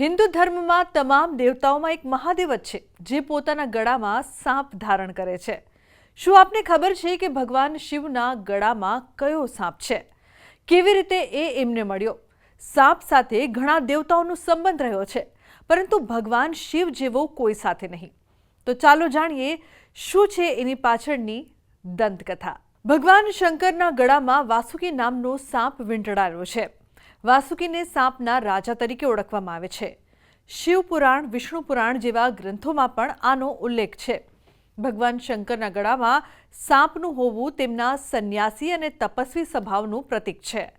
હિન્દુ ધર્મમાં તમામ દેવતાઓમાં એક મહાદેવ જ છે, જે પોતાના ગળામાં સાપ ધારણ કરે છે. શું આપને ખબર છે કે ભગવાન શિવના ગળામાં કયો સાપ છે? કેવી રીતે એ એમને મળ્યો? સાપ સાથે ઘણા દેવતાઓનો સંબંધ રહ્યો છે, પરંતુ ભગવાન શિવ જેવો કોઈ સાથે નહીં. તો ચાલો જાણીએ શું છે એની પાછળની દંતકથા. ભગવાન શંકરના ગળામાં વાસુકી નામનો સાપ વીંટળાયો છે. વાસુકીને સાપના રાજા તરીકે ઓળખવામાં આવે છે. શિવપુરાણ વિષ્ણુ પુરાણ જેવા ગ્રંથોમાં પણ આનો ઉલ્લેખ છે. ભગવાન શંકરના ગળામાં સાપનું હોવું તેમના સંન્યાસી અને તપસ્વી સ્વભાવનું પ્રતીક છે.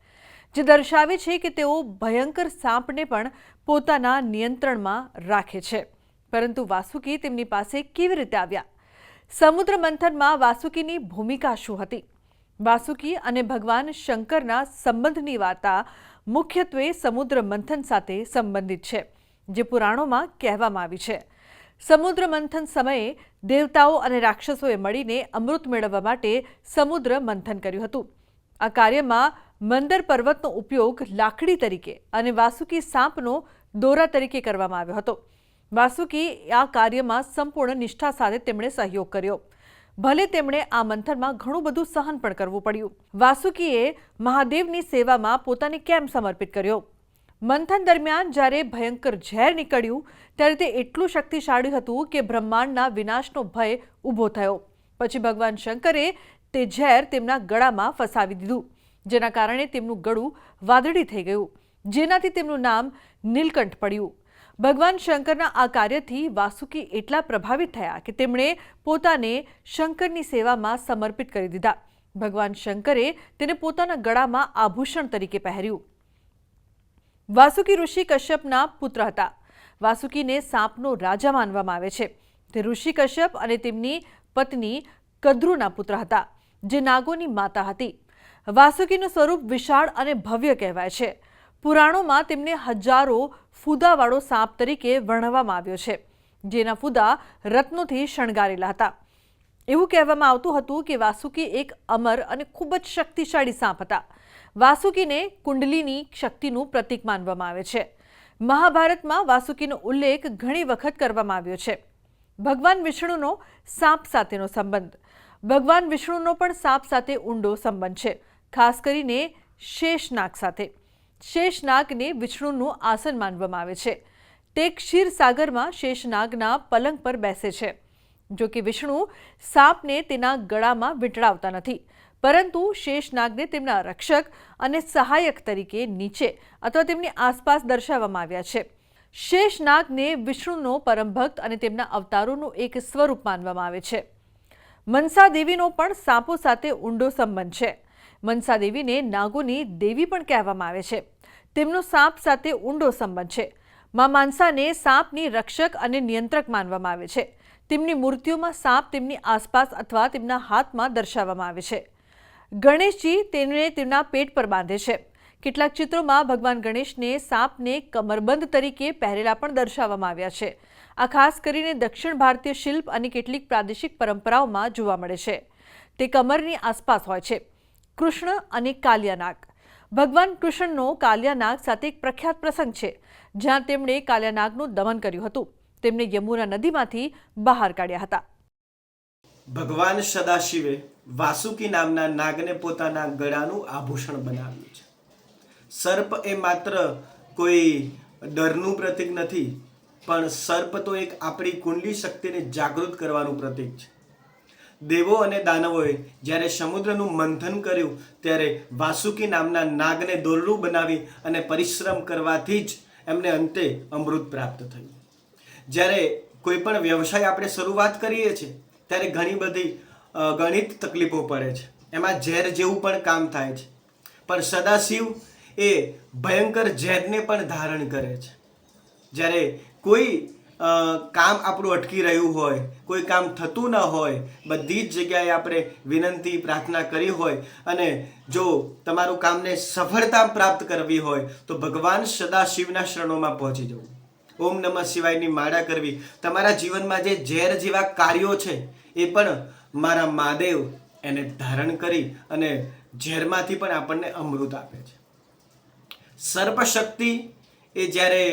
જે દર્શાવે છે કે તેઓ ભયંકર સાપને પણ પોતાના નિયંત્રણમાં રાખે છે. પરંતુ વાસુકી તેમની પાસે કેવી રીતે આવ્યા? સમુદ્ર મંથનમાં વાસુકીની ભૂમિકા શું હતી? વાસુકી અને ભગવાન શંકરના સંબંધની વાર્તા મુખ્યત્વે સમુદ્ર મંથન સાથે સંબંધિત છે, જે પુરાણોમાં કહેવામાં આવી છે. સમુદ્ર મંથન સમયે દેવતાઓ અને રાક્ષસોએ મળીને અમૃત મેળવવા માટે સમુદ્ર મંથન કર્યું હતું. આ કાર્યમાં મંદર પર્વતનો ઉપયોગ લાકડી તરીકે અને વાસુકી સાપનો દોરા તરીકે કરવામાં આવ્યો હતો. વાસુકી આ કાર્યમાં સંપૂર્ણ નિષ્ઠા સાથે તેમણે સહયોગ કર્યો. ભલે તેમણે આ મંથનમાં ઘણું બધું સહન પણ કરવું પડ્યું. વાસુકીએ મહાદેવની સેવામાં પોતાને કેમ સમર્પિત કર્યો? મંથન દરમિયાન જ્યારે ભયંકર ઝેર નીકળ્યું, ત્યારે તે એટલું શક્તિશાળી હતું કે બ્રહ્માંડના વિનાશનો ભય ઊભો થયો. પછી ભગવાન શંકરે તે ઝેર તેમના ગળામાં ફસાવી દીધું, જેના કારણે તેમનું ગળું વાદળી થઈ ગયું, જેનાથી તેમનું નામ નીલકંઠ પડ્યું. ભગવાન શંકરના આ કાર્યથી વાસુકી એટલા પ્રભાવિત થયા કે તેમણે પોતાને શંકરની સેવામાં સમર્પિત કરી દીધા. ભગવાન શંકરે તેને પોતાના ગળામાં આભૂષણ તરીકે પહેર્યું. વાસુકી ઋષિ કશ્યપના પુત્ર હતા. વાસુકીને સાપનો રાજા માનવામાં આવે છે. તે ઋષિ કશ્યપ અને તેમની પત્ની કદ્રુના પુત્ર હતા, જે નાગોની માતા હતી. વાસુકીનું સ્વરૂપ વિશાળ અને ભવ્ય કહેવાય છે. પુરાણોમાં તેમને હજારો ફૂદાવાળો સાપ તરીકે વર્ણવવામાં આવ્યો છે, જેના ફૂદા રત્નોથી શણગારેલા હતા. એવું કહેવામાં આવતું હતું કે વાસુકી એક અમર અને ખૂબ જ શક્તિશાળી સાપ હતા. વાસુકીને કુંડલીની શક્તિનું પ્રતીક માનવામાં આવે છે. મહાભારતમાં વાસુકીનો ઉલ્લેખ ઘણી વખત કરવામાં આવ્યો છે. ભગવાન વિષ્ણુનો સાપ સાથેનો સંબંધ. ભગવાન વિષ્ણુનો પણ સાપ સાથે ઊંડો સંબંધ છે, ખાસ કરીને શેષનાગ સાથે. શેષનાગને વિષ્ણુનું આસન માનવામાં આવે છે. તે ક્ષીરસાગરમાં શેષનાગના પલંગ પર બેસે છે. જો કે વિષ્ણુ સાપને તેના ગળામાં વીંટળાવતા નથી. પરંતુ શેષનાગને તેમના રક્ષક અને સહાયક તરીકે નીચે અથવા તેમની આસપાસ દર્શાવવામાં આવ્યા છે. શેષનાગને વિષ્ણુનો પરમ ભક્ત અને તેમના અવતારોનું એક સ્વરૂપ માનવામાં આવે છે. મનસા દેવીનો પણ સાપો સાથે ઊંડો સંબંધ છે. મનસા દેવીને નાગોની દેવી પણ કહેવામાં આવે છે. તેમનો સાપ સાથે ઊંડો સંબંધ છે. મા માનસાને સાપની રક્ષક અને નિયંત્રક માનવામાં આવે છે. તેમની મૂર્તિઓમાં સાપ તેમની આસપાસ અથવા તેમના હાથમાં દર્શાવવામાં આવે છે. ગણેશજી તેને તેમના પેટ પર બાંધે છે. કેટલાક ચિત્રોમાં ભગવાન ગણેશને સાપને કમરબંધ તરીકે પહેરેલા પણ દર્શાવવામાં આવ્યા છે. આ ખાસ કરીને દક્ષિણ ભારતીય શિલ્પ અને કેટલીક પ્રાદેશિક પરંપરાઓમાં જોવા મળે છે. તે કમરની આસપાસ હોય છે. કૃષ્ણ અને કાલિયાનાગ. ભગવાન કૃષ્ણનો કાલિયાનાગ સાથે એક પ્રખ્યાત પ્રસંગ છે, જ્યાં તેમણે કાલિયાનાગનું દમન કર્યું હતું. તેમને યમુના નદીમાંથી બહાર કાઢ્યા હતા. ભગવાન સદાશિવે વાસુકી નામના નાગને પોતાના ગળાનું આભૂષણ બનાવ્યું છે. સર્પ એ માત્ર કોઈ ડરનું પ્રતીક નથી, પણ સર્પ તો એક આપણી કુંડલી શક્તિને જાગૃત કરવાનું પ્રતીક છે. દેવો અને દાનવોએ જ્યારે સમુદ્રનું મંથન કર્યું, ત્યારે વાસુકી નામના નાગને દોરડું બનાવી અને પરિશ્રમ કરવાથી જ એમને અંતે અમૃત પ્રાપ્ત થયું. જ્યારે કોઈ પણ વ્યવસાય આપણે શરૂઆત કરીએ છીએ, ત્યારે ઘણી બધી ગણિત તકલીફો પડે છે. એમાં ઝેર જેવું પણ કામ થાય છે. પણ સદાશિવ એ ભયંકર ઝેરને પણ ધારણ કરે છે. જ્યારે કોઈ કામ આપણું અટકી રહ્યું હોય, કોઈ કામ થતું ન હોય, બધી જ જગ્યાએ આપણે વિનંતી, પ્રાર્થના કરી હોય અને જો તમારું કામને સફળતા પ્રાપ્ત કરવી હોય, તો ભગવાન સદા શિવના શરણોમાં પહોંચી જવું. ઓમ નમઃ શિવાયની માળા કરવી. તમારા જીવનમાં જે ઝેર જેવા કાર્યો છે, એ પણ મારા મહાદેવ એને ધારણ કરી અને ઝેરમાંથી પણ આપણને અમૃત આપે છે. સર્પશક્તિ એ જ્યારે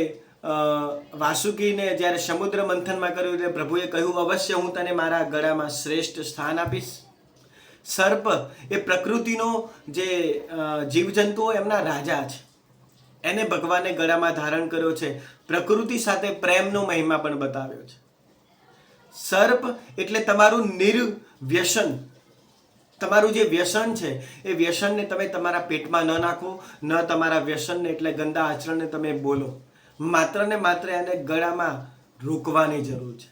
વાસુકીને જ્યારે સમુદ્ર મંથનમાં કર્યું એટલે પ્રભુએ કહ્યું, અવશ્ય હું તને મારા ગળામાં શ્રેષ્ઠ સ્થાન આપીશ. સર્પ એ પ્રકૃતિનો જે જીવજંતુઓ એમના રાજા છે. એને ભગવાને ગળામાં ધારણ કર્યો છે. પ્રકૃતિ સાથે પ્રેમનો મહિમા પણ બતાવ્યો છે. સર્પ એટલે તમારું નિર્વ્યસન. તમારું જે વ્યસન છે, એ વ્યસનને તમે તમારા પેટમાં ન નાખો, ન તમારા વ્યસનને એટલે ગંદા આચરણને તમે બોલો. માત્ર ને માત્ર એને ગળામાં રોકવાની જરૂર છે.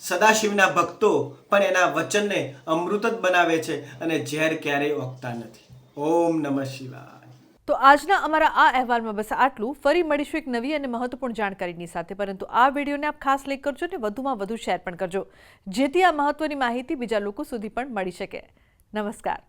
સદાશિવના ભક્તો પણ એના વચનને અમૃત જ બનાવે છે અને ઝેર ક્યારેય ઓગતા નથી. ઓમ નમઃ શિવાય. તો આજના અમારા આ અહેવાલમાં બસ આટલું. ફરી મળીશું એક નવી અને મહત્વપૂર્ણ જાણકારીની સાથે. પરંતુ આ વિડીયોને આપ ખાસ લાઈક કરજો અને વધુમાં વધુ શેર પણ કરજો. જેથી આ મહત્વની માહિતી બીજા લોકો સુધી પણ મળી શકે. નમસ્કાર.